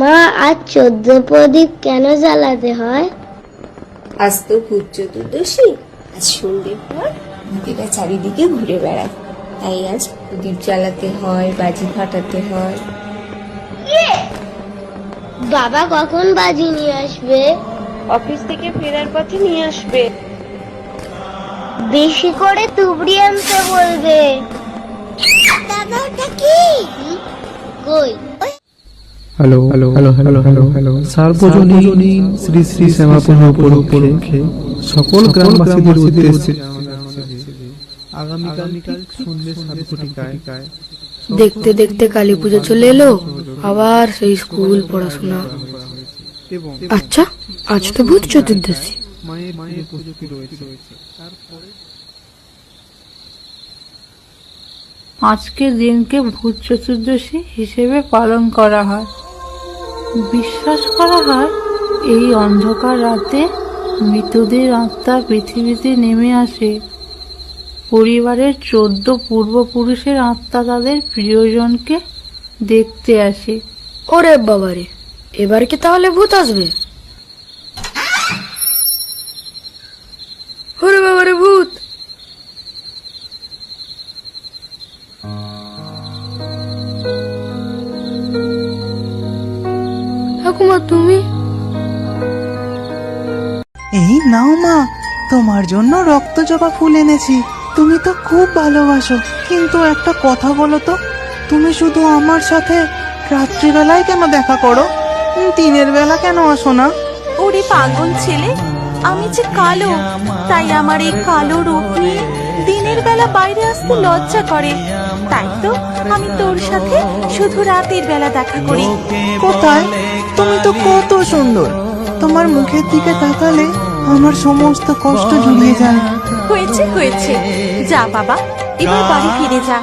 মা আজ চোদ্দ প্রদীপ কেন জ্বালাতে হয়? আজ তো ভূত চতুর্দশী আজ সন্ধ্যের পর ভূতেরা চারিদিকে ঘুরে বেড়ায়। তাই আজ প্রদীপ জ্বালাতে হয় বাজি ফাটাতে হয়। বাবা কখন বাজি নিয়ে আসবে? অফিস থেকে ফেরার পথে নিয়ে আসবে। বেশি করে তুবড়ি আনতে বলবে। দাদা ওটা কি? কই? Hello hello hello hello hello hello সার্বজনীন শ্রী শ্রী শ্যামাপূর্ণ উপলক্ষে সকল গ্রামবাসীদের উদ্দেশ্যে আগামীকাল সন্ধ্যে সাত ঘটিকায় দেখতে দেখতে কালী পুজো চলে এলো আবার সেই স্কুল পড়াশোনা। আচ্ছা আজ তো ভূত চতুর্দশী। মায়ের মায়ের প্রস্তুতি রয়েছে তারপরে আজকের দিনকে ভূত চতুর্দশী হিসেবে পালন করা হয়। বিশ্বাস করা হয়, এই অন্ধকার রাতে মৃতদের আত্মা পৃথিবীতে নেমে আসে। পরিবারের চোদ্দ পূর্বপুরুষের আত্মা তাদের প্রিয়জনকে দেখতে আসে। ওরে বাবারে, এবার কি তাহলে ভূত আসবে? ওরে বাবারে, ভূত! ঠাকুমা তুমি? এই নাও মা তোমার জন্য রক্ত জবা ফুল এনেছি। তুমি তো খুব ভালোবাসো কিন্তু একটা কথা বলো তো তুমি শুধু আমার সাথে রাত্রিবেলায় কেন দেখা করো? দিনের বেলা কেন আসো না? ওরে পাগল ছেলে আমি যে কালো তাই আমার এই কালো রূপ নিয়ে দিনের বেলা বাইরে আসতে লজ্জা করে। তাই তো আমি তোর সাথে শুধু রাতের বেলা দেখা করি। কোথায়? তুমি তো কত সুন্দর। তোমার মুখের দিকে তাকালে আমার সমস্ত কষ্ট জুড়িয়ে যায়। হয়েছে হয়েছে। যা বাবা এবার বাড়ি ফিরে যা।